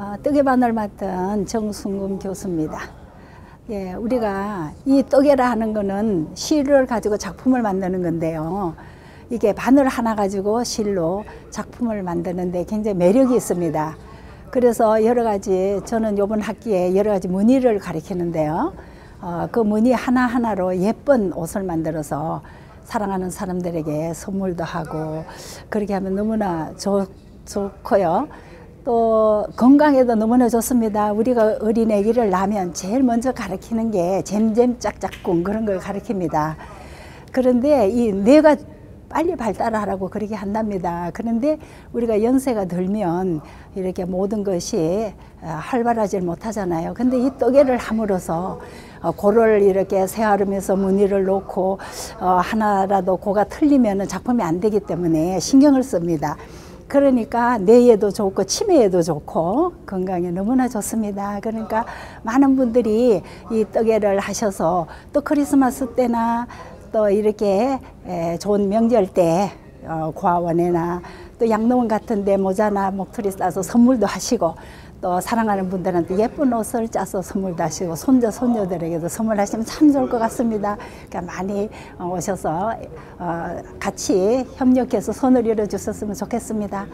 어, 바늘 맡은 정순금 교수입니다. 예, 우리가 이 떡이라 하는 거는 실을 가지고 작품을 만드는 건데요. 이게 바늘 하나 가지고 실로 작품을 만드는데 굉장히 매력이 있습니다. 그래서 여러 가지 저는 이번 학기에 여러 가지 무늬를 가리키는데요. 어, 그 무늬 하나하나로 예쁜 옷을 만들어서 사랑하는 사람들에게 선물도 하고 그렇게 하면 너무나 좋, 좋고요. 또 건강에도 너무나 좋습니다. 우리가 어린 아기를 낳으면 제일 먼저 가르치는 게 잼잼 짝짝꿍 그런 걸 가르칩니다. 그런데 이 뇌가 빨리 발달하라고 그렇게 한답니다. 그런데 우리가 연세가 들면 이렇게 모든 것이 어, 활발하지 못하잖아요. 근데 이 떡에를 함으로써 어, 고를 이렇게 세아르면서 무늬를 놓고 어, 하나라도 고가 틀리면 작품이 안 되기 때문에 신경을 씁니다. 그러니까 뇌에도 좋고 치매에도 좋고 건강에 너무나 좋습니다. 그러니까 많은 분들이 이 떡에를 하셔서 또 크리스마스 때나 또 이렇게 좋은 명절 때 어, 고아원에나 또 양로원 같은 데 모자나 목도리 싸서 선물도 하시고 또 사랑하는 분들한테 예쁜 옷을 짜서 선물도 하시고 손자 손녀들에게도 선물하시면 참 좋을 것 같습니다. 그러니까 많이 어, 오셔서 어, 같이 협력해서 손을 열어 주셨으면 좋겠습니다.